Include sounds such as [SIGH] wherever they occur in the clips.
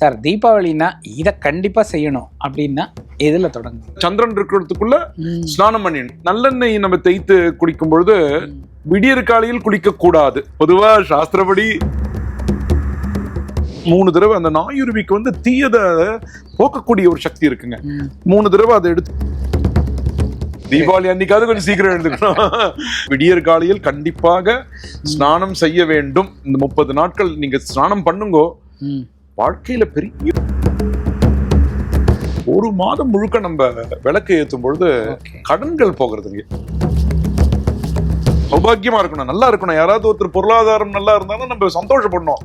Sir தீபாவளினா இதை கண்டிப்பா செய்யணும் அப்படின்னா எதுல தொடங்கும் சந்திரன் இருக்கிறதுக்குள்ள ஸ்நானம் பண்ணிடணும். நல்லெண்ணெய் நம்ம தேய்த்து குளிக்கும் பொழுது விடியற் காலையில் குளிக்க கூடாது பொதுவா சாஸ்திரப்படி மூணு தடவை அந்த நாயுருவிக்கு வந்து தீயத போக்கக்கூடிய ஒரு சக்தி இருக்குங்க. மூணு தடவை அதை எடுத்து தீபாவளி அன்னைக்காவது கொஞ்சம் சீக்கிரம் எழுந்துக்கணும். விடியற் காலையில் கண்டிப்பாக ஸ்நானம் செய்ய வேண்டும். இந்த முப்பது நாட்கள் நீங்க ஸ்நானம் பண்ணுங்கோ. வாழ்க்கையில பெரிய ஒரு மாதம் முழுக்க நம்ம விளக்கு ஏத்தும் பொழுது. கடன்கள் போகிறதுங்க சௌபாக்கியமா இருக்கணும் நல்லா இருக்கணும். யாராவது ஒருத்தர் பொருளாதாரம் நல்லா இருந்தாலும் நம்ம சந்தோஷப்படணும்.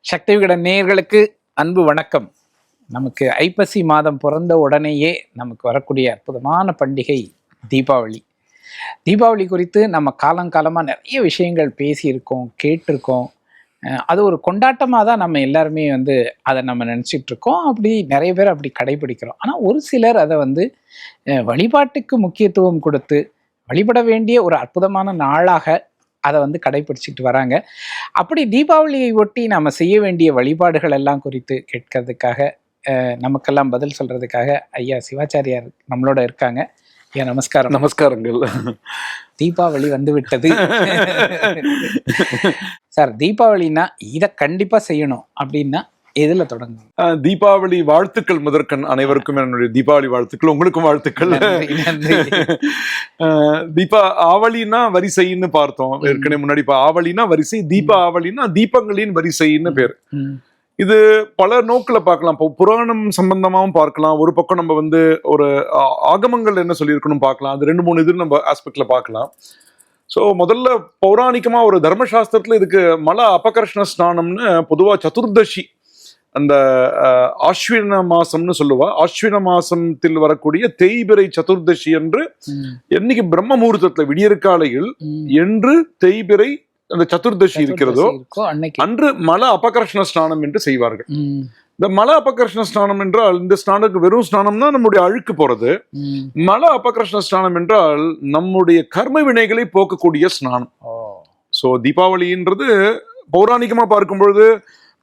சக்தி விகடன் நேயர்களுக்கு அன்பு வணக்கம். நமக்கு ஐப்பசி மாதம் பிறந்த உடனேயே நமக்கு வரக்கூடிய அற்புதமான பண்டிகை தீபாவளி. தீபாவளி குறித்து நம்ம காலங்காலமாக நிறைய விஷயங்கள் பேசியிருக்கோம் கேட்டிருக்கோம். அது ஒரு கொண்டாட்டமாக தான் நம்ம எல்லாருமே வந்து அதை நம்ம நினச்சிட்டு இருக்கோம் அப்படி நிறைய பேர் அப்படி கடைபிடிக்கிறோம். ஆனால் ஒரு சிலர் அதை வந்து வழிபாட்டுக்கு முக்கியத்துவம் கொடுத்து வழிபட வேண்டிய ஒரு அற்புதமான நாளாக அதை வந்து கடைபிடிச்சிட்டு வராங்க. அப்படி தீபாவளியை ஒட்டி நாம செய்ய வேண்டிய வழிபாடுகள் எல்லாம் குறித்து கேட்கறதுக்காக நமக்கெல்லாம் பதில் சொல்கிறதுக்காக ஐயா சிவாச்சாரியார் நம்மளோட இருக்காங்க. ஐயா நமஸ்காரம். நமஸ்காரங்கள். தீபாவளி வந்து விட்டது சார் தீபாவளினா இதை கண்டிப்பா செய்யணும் அப்படின்னா எதுல தொடங்கும் தீபாவளி வாழ்த்துக்கள் முதற்கண் அனைவருக்கும் என்னுடைய தீபாவளி வாழ்த்துக்கள் உங்களுக்கும் வாழ்த்துக்கள். தீபா ஆவலினா வரிசைன்னு பார்த்தோம். ஏற்கனவே முன்னாடி இப்ப ஆவலினா வரிசை தீப ஆவலினா தீபங்களின் வரிசைன்னு பேர். இது பல நோக்குல பார்க்கலாம். இப்போ புராணம் சம்பந்தமாவும் பார்க்கலாம். ஒரு பக்கம் நம்ம வந்து ஒரு ஆகமங்கள் என்ன சொல்லியிருக்கணும் பார்க்கலாம். அது ரெண்டு மூணு இது நம்ம ஆஸ்பெக்ட்ல பார்க்கலாம். ஸோ முதல்ல பௌராணிகமா ஒரு தர்மசாஸ்திரத்துல இதுக்கு மல அபகர்ஷ்ண ஸ்நானம்னு பொதுவா சதுர்தசி அந்த ஆஸ்வின மாசம்னு சொல்லுவா. ஆஸ்வின மாசத்தில் வரக்கூடிய தேய்பிரை சதுர்தசி என்று என்னைக்கு பிரம்ம முகூர்த்தத்துல விடியற்காலையில். என்று தேய்பிரை அந்த சதுர்தசி இருக்கிறதோ அன்று மல அபகர்ஷ்ண ஸ்நானம் என்று செய்வார்கள். இந்த மல அபகர்ஷ்ண ஸ்நானம் என்றால் இந்த ஸ்நானத்துக்கு வெறும் ஸ்நானம்னா நம்முடைய அழுக்கு போறது. மல அபகர்ஷ்ண ஸ்நானம் என்றால் நம்முடைய கர்ம வினைகளை போக்கக்கூடிய ஸ்நானம். ஸோ தீபாவளின்றது பௌராணிகமா பார்க்கும் பொழுது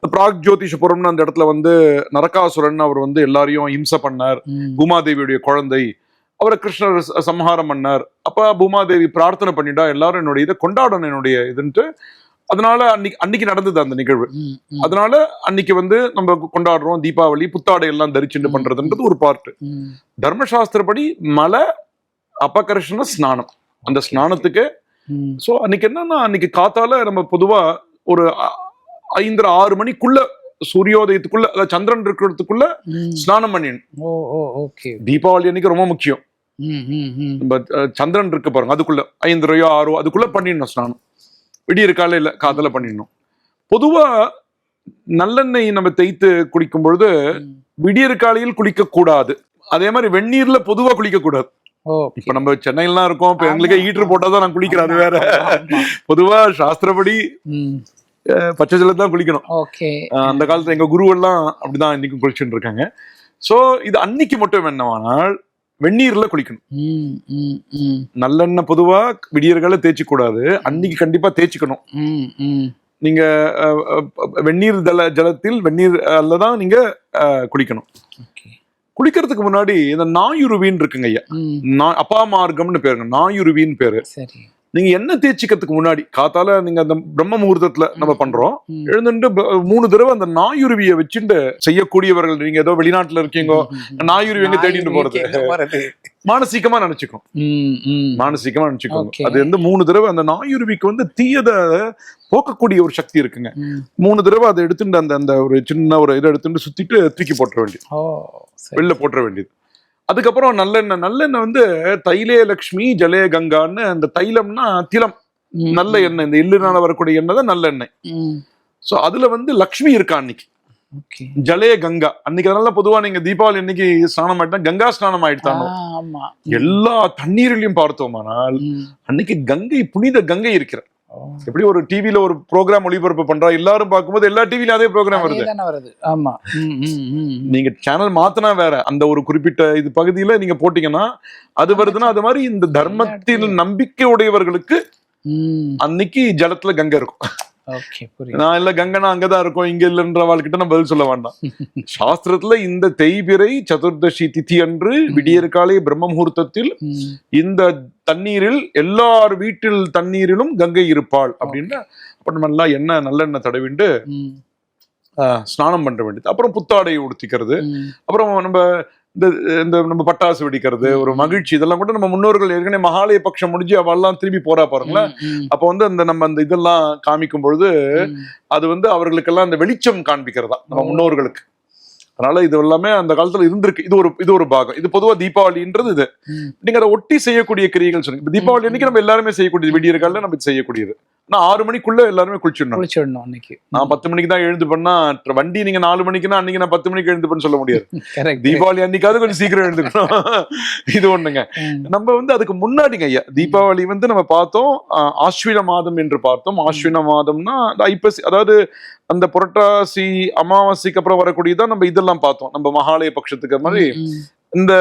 பிராக் ஜோதிஷபுரம்னு அந்த இடத்துல வந்து நரகாசுரன் அவர் வந்து எல்லாரையும் இம்சை பண்ணார். பூமாதேவியுடைய குழந்தை அவரை கிருஷ்ணர் சம்ஹாரம் பண்ணார். அப்ப பூமாதேவி பிரார்த்தனை பண்ணிட்டா எல்லாரும் என்னுடைய இதை கொண்டாடணும் என்னுடைய இதுன்ட்டு அதனால அன்னைக்கு அன்னைக்கு நடந்தது அந்த நிகழ்வு. அதனால அன்னைக்கு வந்து நம்ம கொண்டாடுறோம் தீபாவளி புத்தாடை எல்லாம் தரிச்சுட்டு பண்றதுன்றது ஒரு பார்ட். தர்மசாஸ்திரப்படி மலை அபகர்ஷண ஸ்நானம். அந்த ஸ்நானத்துக்கு. சோ அன்னைக்கு என்னன்னா அன்னைக்கு காத்தால நம்ம பொதுவா ஒரு ஐந்தரை ஆறு மணிக்குள்ள சூரியோதயத்துக்குள்ள அதாவது சந்திரன் இருக்கிறதுக்குள்ள. ஸ்நானம் பண்ணிடணும். தீபாவளி அன்னைக்கு ரொம்ப முக்கியம். சந்திரன் இருக்கு பாருங்க. அதுக்குள்ள ஐந்தரையோ ஆறோ அதுக்குள்ள பண்ணிடணும் ஸ்நானம். விடியற் காலையில காதல பண்ணிடணும். பொதுவா நல்லெண்ணெய் நம்ம தேய்த்து குளிக்கும் பொழுது. விடியற் காலையில் குளிக்க கூடாது. அதே மாதிரி வெந்நீர்ல பொதுவா குளிக்க கூடாது. இப்ப நம்ம சென்னையிலாம் இருக்கோம் இப்ப எங்களுக்கே. ஹீட்டர் போட்டாதான் நான் குளிக்கிறேன் அது வேற. பொதுவா சாஸ்திரப்படி பச்சை ஜலம் தான் குளிக்கணும். அந்த காலத்துல எங்க குருவெல்லாம் அப்படிதான் இன்னைக்கும் குளிச்சுட்டு இருக்காங்க. சோ இது அன்னைக்கு மட்டும் என்னவானால் வெந்நீர்ல குளிக்கணும். நல்லெண்ணெய் பொதுவா விடியற்கால தேய்ச்சி கூடாது அன்னைக்கு கண்டிப்பா தேய்ச்சிக்கணும். நீங்க வெந்நீர் ஜல ஜலத்தில் வெந்நீர் தான் நீங்க குளிக்கணும். குளிக்கிறதுக்கு முன்னாடி இந்த நாயுருவின்னு இருக்குங்க ஐயா. அப்பா மார்க்கம்னு பேருங்க. நாயுருவின்னு பேரு. நீங்க என்ன தேய்ச்சிக்கிறதுக்கு முன்னாடி காத்தால நீங்க அந்த பிரம்ம முகூர்த்தத்துல நம்ம பண்றோம். எழுந்துட்டு மூணு தடவை அந்த நாயுருவியை வச்சுட்டு செய்யக்கூடியவர்கள் நீங்க ஏதோ வெளிநாட்டுல இருக்கீங்க நாயுருவி எங்க தேடிட்டு போறது? மானசீகமா நினைச்சுக்கோங்க ம் ம். மானசீகமா நினைச்சுக்கோங்க. அது வந்து மூணு தடவை அந்த நாயுருவிக்கு வந்து தீயத போக்கக்கூடிய ஒரு சக்தி இருக்குங்க. மூணு தடவை அதை எடுத்துட்டு அந்த அந்த ஒரு சின்ன ஒரு இதை எடுத்துட்டு சுத்திட்டு தூக்கி போட்டுற வேண்டியது. வெளில போட்டுற வேண்டியது. அதுக்கப்புறம் நல்லெண்ணெய் நல்லெண்ணெய் வந்து தைலே லக்ஷ்மி ஜலே கங்கான்னு அந்த தைலம்னா திலம். நல்ல எண்ணெய் இந்த எள்ளுனால வரக்கூடிய எண்ணெய் தான் நல்லெண்ணெய் சோ அதுல வந்து லக்ஷ்மி இருக்கா அன்னைக்கு? ஜலே கங்கா அன்னைக்கு அதனால பொதுவா நீங்க தீபாவளி அன்னைக்கு ஸ்நானம் ஆயிட்டா கங்கா ஸ்நானம் ஆயிட்டாங்க ஆமா. எல்லா தண்ணீரிலையும் பார்த்தோமானால். அன்னைக்கு கங்கை புனித கங்கை இருக்கிற. எப்படி ஒரு டிவில ஒரு ப்ரோக்ராம் ஒளிபரப்பு பண்றா? எல்லாரும் பார்க்கும்போது எல்லா டிவிலயும் அதே ப்ரோக்ராம் வருது. வருது. ஆமா. நீங்க சேனல் மாத்தினா வேற. அந்த ஒரு குறிப்பிட்ட இது பகுதியில நீங்க போட்டீங்கன்னா அது வருதுன்னா அது மாதிரி இந்த தர்மத்தில் நம்பிக்கை உடையவர்களுக்கு அன்னைக்கு ஜலத்துல கங்கை இருக்கும். நான் இல்ல கங்கனா அங்கதான் இருக்கும் இங்க இல்லைன்ற வாழ்கிட்ட நான் பதில் சொல்ல வேண்டாம். [LAUGHS] சாஸ்திரத்துல இந்த தேய்பிரை சதுர்தசி திதி அன்று விடியற்காலை பிரம்ம முகூர்த்தத்தில் இந்த தண்ணீரில் எல்லார் வீட்டில் தண்ணீரிலும் கங்கை இருப்பாள் அப்படின்னு அப்ப நம்ம எல்லாம் எண்ணெய் நல்லெண்ணெய் தடவிண்டு ஸ்நானம் பண்ண வேண்டியது. அப்புறம் புத்தாடை உடுத்திக்கிறது. அப்புறம் நம்ம இந்த இந்த நம்ம பட்டாசு வெடிக்கிறது ஒரு மகிழ்ச்சி இதெல்லாம் கூட நம்ம முன்னோர்கள் ஏற்கனவே மகாலய பட்சம் முடிஞ்சு அவெல்லாம் திரும்பி போறா பாருங்களேன். அப்போ வந்து அந்த நம்ம அந்த இதெல்லாம் காமிக்கும் பொழுது. அது வந்து அவர்களுக்கெல்லாம் அந்த வெளிச்சம் காண்பிக்கிறதா நம்ம. முன்னோர்களுக்கு. அதனால இது எல்லாமே அந்த காலத்துல இருந்திருக்கு. இது ஒரு இது ஒரு பாகம். இது பொதுவா தீபாவளின்றது இது. நீங்க அதை ஒட்டி செய்யக்கூடிய கிரியைகள் சொன்னீங்க. தீபாவளி அன்னைக்கு நம்ம எல்லாருமே செய்யக்கூடியது. விடியற் காலையில நம்ம செய்யக்கூடியது. ஆனா ஆறு மணிக்குள்ள எல்லாருமே குளிச்சிடணும். குளிச்சிடணும் அன்னைக்கு. நான் பத்து மணிக்கு தான் எழுந்து பண்ணா வண்டி நீங்க நாலு மணிக்குன்னா அன்னைக்கு நான் பத்து மணிக்கு எழுந்து பண்ண சொல்ல முடியாது. [LAUGHS] தீபாவளி அன்னைக்காவது கொஞ்சம் சீக்கிரம் எழுந்துக்கணும். [LAUGHS] இது ஒண்ணுங்க. நம்ம வந்து அதுக்கு முன்னாடிங்க ஐயா தீபாவளி வந்து நம்ம பார்த்தோம் ஆஸ்வின மாதம் என்று பார்த்தோம். ஆஸ்வின மாதம்னா ஐப்பசி அதாவது அந்த புரட்டாசி அமாவாசைக்கு அப்புறம் வரக்கூடியதான் நம்ம இதெல்லாம் பார்த்தோம். நம்ம மகாலய பட்சத்துக்கு மாதிரி. இந்த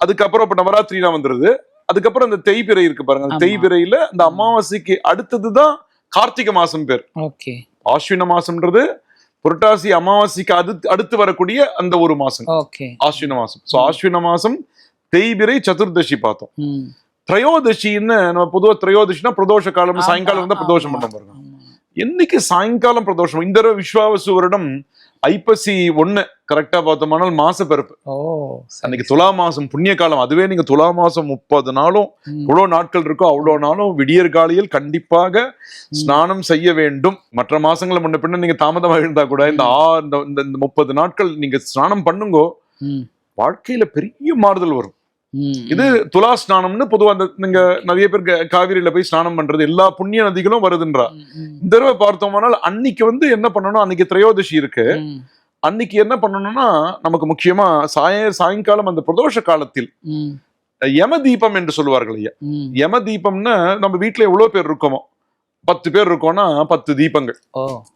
அதுக்கப்புறம் இப்ப நவராத்திரிலாம் வந்துருது. அதுக்கப்புறம் அந்த தேய்பிறை இருக்கு பாருங்க. அந்த. தேய்பிறையில அந்த அமாவாசைக்கு அடுத்ததுதான் கார்த்திகை மாசம் பேர். ஓகே. ஆஸ்வின மாசம்ன்றது புரட்டாசி அமாவாசைக்கு அடுத்து அடுத்து வரக்கூடிய அந்த ஒரு மாசம். ஆஸ்வின மாசம். சோ ஆஸ்வின மாசம் தேய்பிறை சதுர்தசி பார்த்தோம். திரையோதசின்னு நம்ம பொதுவா திரையோதசினா பிரதோஷ காலம் சாயங்காலம் வந்து பிரதோஷம் பண்ண பாருங்க. என்னைக்கு சாயங்காலம் பிரதோஷம்? இந்த விஸ்வாவசு வருடம் ஐப்பசி ஒண்ணு கரெக்டா பார்த்தோம்னால் மாச பிறப்பு ஓ அன்னைக்கு துலா மாசம் புண்ணிய காலம் அதுவே நீங்க துலா மாசம் முப்பது நாளும் ம். எவ்வளவு நாட்கள் இருக்கோ அவ்வளவு நாளும் விடியற் காலையில் கண்டிப்பாக ஸ்நானம் செய்ய வேண்டும் மற்ற மாசங்களை முன்ன பின்ன நீங்க தாமதமா இருந்தா கூட இந்த ஆ இந்த- முப்பது நாட்கள் நீங்க ஸ்நானம் பண்ணுங்கோ. வாழ்க்கையில பெரிய மாறுதல் வரும். இது துலா ஸ்நானம்னு பொதுவா அந்த நீங்க நிறைய பேர் காவிரியில போய் ஸ்நானம் பண்றது. எல்லா புண்ணிய நதிகளும் வருதுன்றா. இந்த தடவை பார்த்தோம்னால் அன்னைக்கு வந்து என்ன பண்ணணும்? அன்னைக்கு திரையோதசி இருக்கு. அன்னைக்கு என்ன பண்ணணும்னா நமக்கு முக்கியமா சாய சாயங்காலம் அந்த பிரதோஷ காலத்தில் யம தீபம் என்று சொல்லுவார்கள் ஐயா. யம தீபம்னா நம்ம வீட்ல எவ்வளவு பேர் இருக்கோமோ? பத்து பேர் இருக்கோம்னா பத்து தீபங்கள்.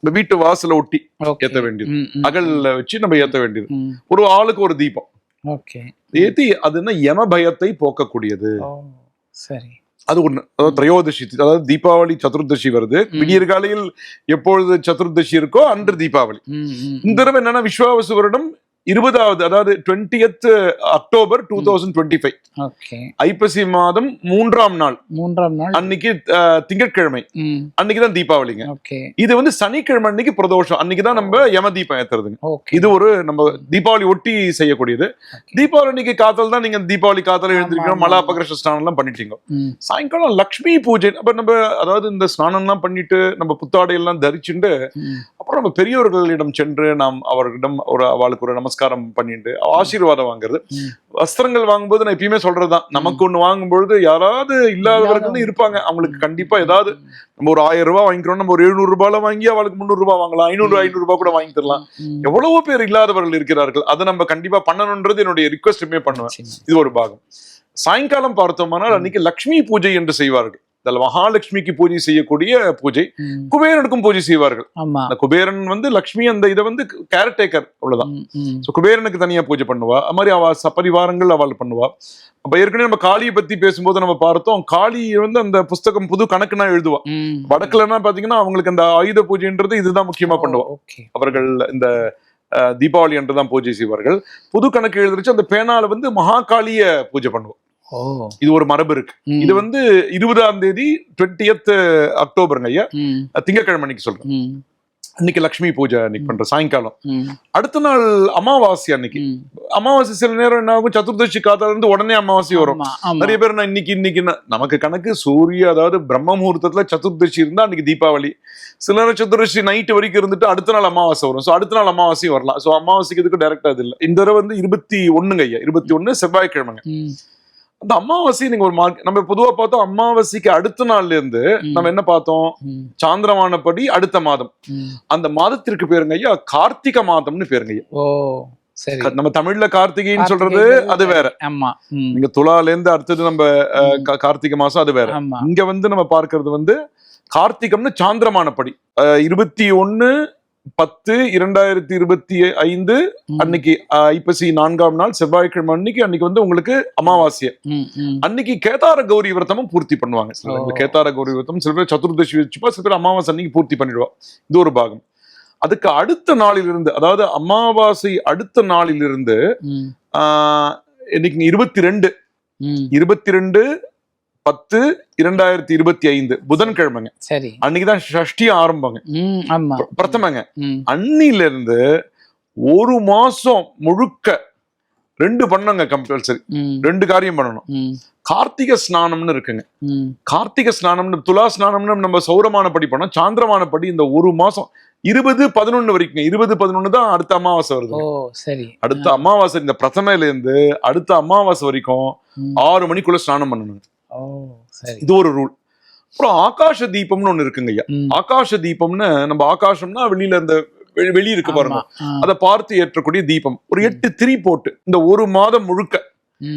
இந்த வீட்டு வாசல ஒட்டி ஏத்த வேண்டியது. அகல்ல வச்சு நம்ம ஏத்த வேண்டியது. ஒரு ஆளுக்கு ஒரு தீபம். ஏத்தி அதுன்னா யம பயத்தை போக்கக்கூடியது. சரி. அது ஒண்ணு அதாவது திரையோதசி அதாவது தீபாவளி சதுர்தசி வருது. ம். விடியற் காலையில் எப்பொழுது சதுர்தசி இருக்கோ அன்று தீபாவளி. இந்த தடவை என்னன்னா விஸ்வாவசு வருடம் இருபதாவது அதாவது twentieth October two thousand twenty five. ஐப்பசி மாதம் மூன்றாம் நாள். மூன்றாம் நாள். அன்னைக்கு திங்கட்கிழமை. அன்னைக்கு தான் தீபாவளிங்க. இது வந்து சனிக்கிழமை அன்னைக்கு பிரதோஷம். அன்னைக்கு தான் நம்ம யம தீபம் ஏத்துறதுங்க இது ஒரு நம்ம தீபாவளி ஒட்டி செய்யக்கூடியது. தீபாவளி அன்னைக்கு காத்தல் தான் நீங்க தீபாவளி காத்தல் எழுந்திருக்கணும் மலா ஆமா. பகரஷ ஸ்நானம் எல்லாம் பண்ணிட்டீங்க சாயங்காலம் லக்ஷ்மி பூஜை அப்ப நம்ம அதாவது இந்த ஸ்நானம் எல்லாம் பண்ணிட்டு நம்ம புத்தாடை எல்லாம் தரிச்சுண்டு ம், அப்புறம் நம்ம பெரியவர்களிடம் சென்று நாம் அவர்களிடம் ஒரு அவளுக்கு ஒரு நமஸ்காரம் பண்ணிட்டு ஆசீர்வாதம் வாங்குறது. வஸ்திரங்கள் வாங்கும்போது நான் எப்பயுமே சொல்றதுதான். நமக்கு ஒண்ணு வாங்கும் பொழுது யாராவது இல்லாதவர்கள் இருப்பாங்க. அவங்களுக்கு கண்டிப்பா ஏதாவது நம்ம ஒரு ஆயிரம் ரூபாய் வாங்கிக்கிறோம் நம்ம ஒரு எழுநூறு ரூபாயில வாங்கி அவளுக்கு முந்நூறு ரூபாய் வாங்கலாம். ஐநூறு ஐநூறு ரூபாய் கூட வாங்கி தரலாம். எவ்வளவோ பேர் இல்லாதவர்கள் இருக்கிறார்கள். அதை நம்ம கண்டிப்பா பண்ணணும்ன்றது என்னுடைய ரிக்வஸ்ட்டுமே பண்ணுவேன். இது ஒரு பாகம். சாயங்காலம் பார்த்தோமானால் அன்னைக்கு லக்ஷ்மி பூஜை என்று செய்வார்கள். இதில் மகாலட்சுமிக்கு பூஜை செய்யக்கூடிய பூஜை. குபேரனுக்கும் பூஜை செய்வார்கள். அந்த குபேரன் வந்து லக்ஷ்மி அந்த இதை வந்து கேர்டேக்கர் அவ்வளவுதான். ம், ம், ஸோ குபேரனுக்கு தனியா பூஜை பண்ணுவா. அது மாதிரி அவ சப்பரிவாரங்கள் அவள் பண்ணுவா. அப்ப ஏற்கனவே நம்ம காளியை பத்தி பேசும்போது நம்ம பார்த்தோம். காளி வந்து அந்த புஸ்தகம் புது கணக்குனா எழுதுவா. வடக்குலன்னா பாத்தீங்கன்னா அவங்களுக்கு அந்த ஆயுத பூஜைன்றது இதுதான் முக்கியமா பண்ணுவா. அவர்கள் இந்த தீபாவளி அன்று தான் பூஜை செய்வார்கள். புது கணக்கு எழுதுறச்சு அந்த பேனால வந்து மகாகாளிய பூஜை பண்ணுவோம் இது ஒரு மரபு இருக்கு. இது வந்து இருபதாம் தேதி டுவெண்ட்டியத் அக்டோபருங்க ஐயா. திங்கக்கிழமை அன்னைக்கு சொல்றேன் அன்னைக்கு லக்ஷ்மி பூஜை அன்னைக்கு பண்ற சாயங்காலம். அடுத்த நாள் அமாவாசை அன்னைக்கு. அமாவாசை சில நேரம் என்ன ஆகும்? சதுர்தசி காத்தால இருந்து உடனே அமாவாசை வரும். நிறைய பேர் நான் இன்னைக்கு இன்னைக்கு நமக்கு கணக்கு சூரிய அதாவது பிரம்ம முகூர்த்தத்துல சதுர்தசி இருந்தா அன்னைக்கு தீபாவளி. சில நேரம் சதுர்தசி நைட் வரைக்கும் இருந்துட்டு அடுத்த நாள் அமாவாசை வரும். ஸோ அடுத்த நாள் அமாவாசையும் வரலாம். ஸோ அமாவாசைக்கு இதுக்கு டைரக்டா அது இல்லை. இந்த தடவை வந்து இருபத்தி ஒண்ணுங்க ஐயா. இருபத்தி ஒண்ணு செவ்வாய்க்கிழமைங்க. அந்த அமாவாசை நீங்க ஒரு மார்க் நம்ம பொதுவா பார்த்தோம் அமாவாசைக்கு அடுத்த நாள்ல இருந்து நம்ம என்ன பார்த்தோம்? சாந்திரமானபடி அடுத்த மாதம். அந்த மாதத்திற்கு பேருங்க ஐயா கார்த்திக மாதம்னு பேருங்க ஐயா. ஓ நம்ம தமிழ்ல கார்த்திகைன்னு சொல்றது அது வேற. ஆமா நீங்க துலால இருந்து அடுத்தது நம்ம கார்த்திகை மாசம் அது வேற. இங்க வந்து நம்ம பார்க்கிறது வந்து கார்த்திகம்னு சாந்திரமானபடி இருபத்தி ஒண்ணு பத்து இரண்டாயிரத்தி இருபத்தி ஐந்து அன்னைக்கு ஐப்பசி நான்காம் நாள் செவ்வாய்க்கிழமை அன்னைக்கு அன்னைக்கு வந்து உங்களுக்கு அமாவாசை. அன்னைக்கு கேதார கௌரி விரதமும் பூர்த்தி பண்ணுவாங்க. சில. கேதார கௌரி விரதம் சில பேர் சதுர்தசி வச்சுப்பா சில பேர் அமாவாசை அன்னைக்கு பூர்த்தி பண்ணிடுவா. இது ஒரு பாகம். அதுக்கு அடுத்த நாளிலிருந்து அதாவது அமாவாசை அடுத்த நாளிலிருந்து இன்னைக்கு இருபத்தி ரெண்டு. இருபத்தி ரெண்டு பத்து இரண்டாயிரத்தி இருபத்தி ஐந்து புதன்கிழமைங்க. சரி. அன்னைக்குதான் ஷஷ்டி ஆரம்பங்க. பிரதமங்க. அன்னில இருந்து ஒரு மாசம் முழுக்க ரெண்டு பண்ணங்க கம்பல்சரி ரெண்டு காரியம் பண்ணணும். கார்த்திக ஸ்நானம்னு இருக்குங்க. கார்த்திக ஸ்நானம்னு துலா ஸ்நானம்னு நம்ம சௌரமான படி பண்ணோம். சாந்திரமான படி இந்த ஒரு மாசம். இருபது பதினொன்னு வரைக்கும் இருபது பதினொன்னு தான் அடுத்த அமாவாசை வருது சரி. அடுத்த அமாவாசை இந்த பிரதமையில இருந்து அடுத்த அமாவாசை வரைக்கும். ஆறு மணிக்குள்ள ஸ்நானம் பண்ணணும் இது ஒரு ரூல். அப்புறம் ஆகாஷ தீபம்னு ஒண்ணு இருக்குங்க ஐயா. ஆகாஷ தீபம்னு நம்ம ஆகாசம்னா வெளியில இந்த வெ- வெளி இருக்கு பாருங்க. அதை பார்த்து ஏற்றக்கூடிய தீபம். ஒரு எட்டு திரி போட்டு இந்த ஒரு மாதம் முழுக்க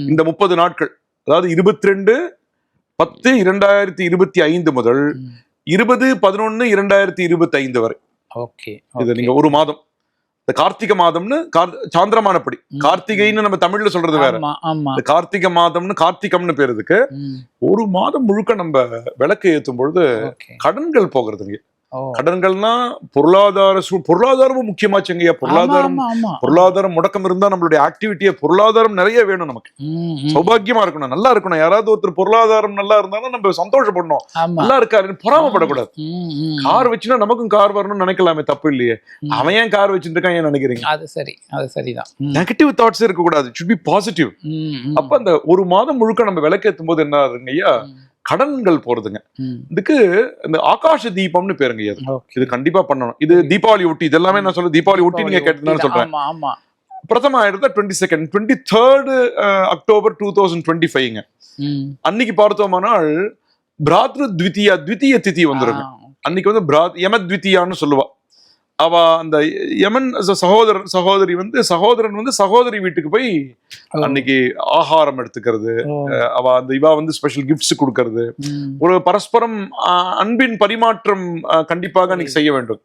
இந்த முப்பது நாட்கள் அதாவது இருபத்தி ரெண்டு பத்து இரண்டாயிரத்தி இருபத்தி ஐந்து முதல். இருபது பதினொன்னு இரண்டாயிரத்தி இருபத்தி ஐந்து வரை. ஓகே இது. நீங்க ஒரு மாதம் இந்த கார்த்திகை மாதம்னு சாந்திரமானப்படி. கார்த்திகைன்னு நம்ம தமிழ்ல சொல்றது வேற. இந்த கார்த்திகை மாதம்னு கார்த்திகம்னு பேர் இதுக்கு ஒரு மாதம் முழுக்க நம்ம விளக்கு ஏத்தும் பொழுது கடன்கள் போகிறதுங்க கடன்கள்னா பொருளாதார பொருளாதாரமும் முக்கியமாச்சுங்கய்யா பொருளாதாரம். பொருளாதாரம் முடக்கம் இருந்தா நம்மளுடைய ஆக்டிவிட்டியை பொருளாதாரம் நிறைய வேணும் நமக்கு. சௌபாகியமா இருக்கணும் நல்லா இருக்கணும். யாராவது ஒருத்தர் பொருளாதாரம் நல்லா இருந்தாலும் நம்ம சந்தோஷப்படணும். நல்லா இருக்காருன்னு பொறாமப்படக்கூடாது. கார் வச்சுன்னா நமக்கும் கார் வரணும்னு நினைக்கலாமே தப்பு இல்லையே. அவன் ஏன் கார் வச்சுட்டு இருக்கான் ஏன் நினைக்கிறீங்க? அது சரி அது சரிதான். நெகட்டிவ் தாட்ஸ் இருக்கக்கூடாது. Should be positive. அப்ப அந்த ஒரு மாதம் முழுக்க நம்ம விளக்கேற்றும் போது என்ன ஆகுதுங்க ஐயா கடன்கள் போறதுங்க. இதுக்கு இந்த ஆகாஷ தீபம்னு பேருங்க இது. இது கண்டிப்பா பண்ணணும். இது தீபாவளி ஒட்டி இது எல்லாமே நான் சொல்ல தீபாவளி ஒட்டி நீங்க கேட்டதுன்னு சொல்றேன். ஆமா ஆமா. பிரதம ஆயிடுறது twenty second twenty third October two thousand twenty ஃபைவ்ங்க. அன்னைக்கு பார்த்தோமானால் பிராத்ரு த்விதியா த்விதீய திதி வந்துருங்க. அன்னைக்கு வந்து பிராத் யமத்விதியான்னு சொல்லுவா. அவ அந்த யமன் ச- சகோதரர் சகோதரி வந்து சகோதரன் வந்து சகோதரி வீட்டுக்கு போய் அன்னைக்கு ஆகாரம் எடுத்துக்கிறது. அவ அந்த இவா வந்து ஸ்பெஷல் கிஃப்ட்ஸ் கொடுக்கறது. ஒரு பரஸ்பரம் அன்பின் பரிமாற்றம் கண்டிப்பாக அன்னைக்கு செய்ய வேண்டும்.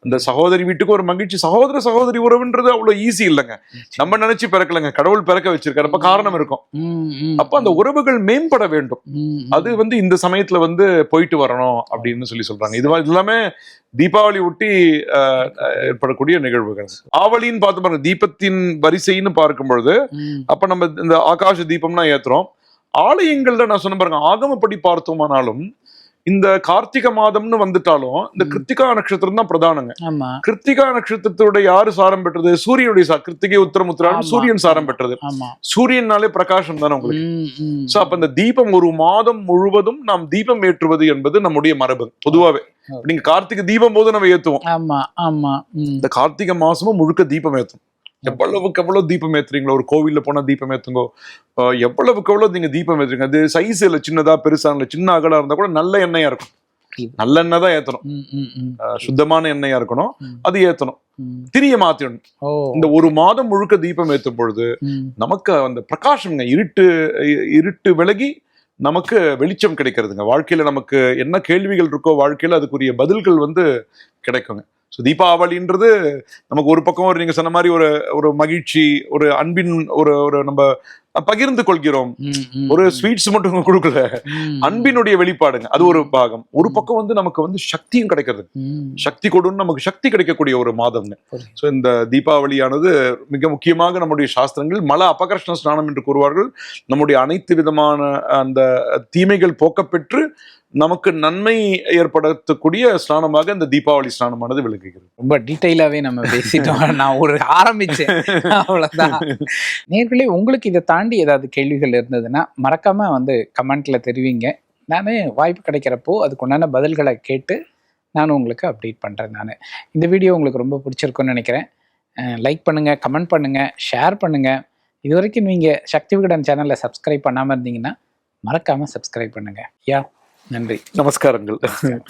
அந்த சகோதரி வீட்டுக்கு ஒரு மகிழ்ச்சி. சகோதர சகோதரி உறவுன்றது அவ்வளவு ஈஸி இல்லைங்க. நம்ம நினைச்சு பிறக்கலங்க. கடவுள் பிறக்க வச்சிருக்காரு. அப்ப காரணம் இருக்கும். அப்ப அந்த உறவுகள் மேம்பட வேண்டும். அது வந்து இந்த சமயத்துல வந்து போயிட்டு வரணும் அப்படின்னு சொல்லி சொல்றாங்க. இது எல்லாமே தீபாவளி ஒட்டி ஏற்படக்கூடிய நிகழ்வுகள். ஆவலின்னு பார்த்து பாருங்க தீபத்தின் வரிசைன்னு பார்க்கும் பொழுது அப்ப நம்ம இந்த ஆகாஷ தீபம்னா ஏத்துறோம். ஆலயங்கள்ல நான் சொன்ன பாருங்க ஆகமப்படி பார்த்தோமானாலும் இந்த கார்த்திகை மாதம்னு வந்துட்டாலும் இந்த. கிருத்திகா நட்சத்திரம் தான் பிரதானங்க கிருத்திகா நட்சத்திரத்தோட யாரு சாரம் பெற்றது சூரியனுடைய சா கிருத்திகை உத்தரம் உத்திராடம். சூரியன் சாரம் பெற்றது சூரியனாலே பிரகாசம் தானே உங்களுக்கு. சோ அப்ப இந்த தீபம் ஒரு மாதம் முழுவதும் நாம் தீபம் ஏற்றுவது என்பது நம்முடைய மரபு பொதுவாவே. நீங்க கார்த்திகை தீபம் போது நம்ம ஏத்துவோம் ஆமா ஆமா. இந்த கார்த்திகை மாசமும் முழுக்க தீபம் ஏத்தும் எவ்வளவுக்கு எவ்வளவு தீபம் ஏத்துறீங்களோ? ஒரு கோவில்ல போனா தீபம் அஹ் எவ்வளவுக்கு எவ்வளவு நீங்க தீபம் ஏத்துறீங்க? அது சைஸ் இல்ல சின்னதா பெருசா இல்ல சின்ன அகலா இருந்தா கூட நல்ல எண்ணெயா இருக்கும். புரியுது. நல்ல எண்ணெய் தான் ஏத்தணும். சுத்தமான எண்ணெயா இருக்கணும். அது ஏத்தணும். திரிய மாத்திடணும் இந்த ஒரு மாதம் முழுக்க தீபம் ஏத்தும் பொழுது நமக்கு அந்த பிரகாசம்ங்க இருட்டு இருட்டு விலகி நமக்கு வெளிச்சம் கிடைக்கிறதுங்க. வாழ்க்கையில நமக்கு என்ன கேள்விகள் இருக்கோ வாழ்க்கையில அதுக்குரிய பதில்கள் வந்து கிடைக்குங்க. ஸோ தீபாவளின்றது நமக்கு ஒரு பக்கம் ஒரு நீங்க சொன்ன மாதிரி ஒரு ஒரு மகிழ்ச்சி ஒரு அன்பின் ஒரு ஒரு நம்ம பகிர்ந்து கொள்கிறோம். ஒரு. ஸ்வீட்ஸ் மட்டும் கொடுக்கல. அன்பினுடைய வெளிப்பாடுங்க. அது ஒரு பாகம். ஒரு பக்கம் வந்து நமக்கு வந்து சக்தியும் கிடைக்கிறது. சக்தி கொடுன்னு நமக்கு சக்தி கிடைக்கக்கூடிய ஒரு மாதம்ங்க. ஸோ இந்த தீபாவளியானது மிக முக்கியமாக நம்முடைய சாஸ்திரங்கள் மல அபகர்ஷ்ண ஸ்நானம் என்று கூறுவார்கள். நம்முடைய அனைத்து விதமான அந்த தீமைகள் போக்கப்பெற்று நமக்கு நன்மை ஏற்படுத்தக்கூடிய ஸ்நானமாக இந்த தீபாவளி ஸ்நானமானது விளங்குகிறது ரொம்ப டீட்டெயிலாகவே நம்ம பேசிட்டோம். நான் ஒரு ஆரம்பிச்சேன். அவ்வளோதான் நேர்களே உங்களுக்கு இதை தாண்டி ஏதாவது கேள்விகள் இருந்ததுன்னா மறக்காம வந்து கமெண்ட்ல தெரிவிங்க. நான் வாய்ப்பு கிடைக்கிறப்போ அதுக்குண்டான பதில்களை கேட்டு நான் உங்களுக்கு அப்டேட் பண்ணுறேன் நான். இந்த வீடியோ உங்களுக்கு ரொம்ப பிடிச்சிருக்குன்னு நினைக்கிறேன். லைக் பண்ணுங்கள் கமெண்ட் பண்ணுங்கள் ஷேர் பண்ணுங்கள் இது வரைக்கும் நீங்கள் சக்தி விகடன் சேனலை சப்ஸ்கிரைப் பண்ணாமல் இருந்தீங்கன்னா மறக்காமல் சப்ஸ்கிரைப் பண்ணுங்கள் யா. நன்றி. நமஸ்காரங்கள். [LAUGHS]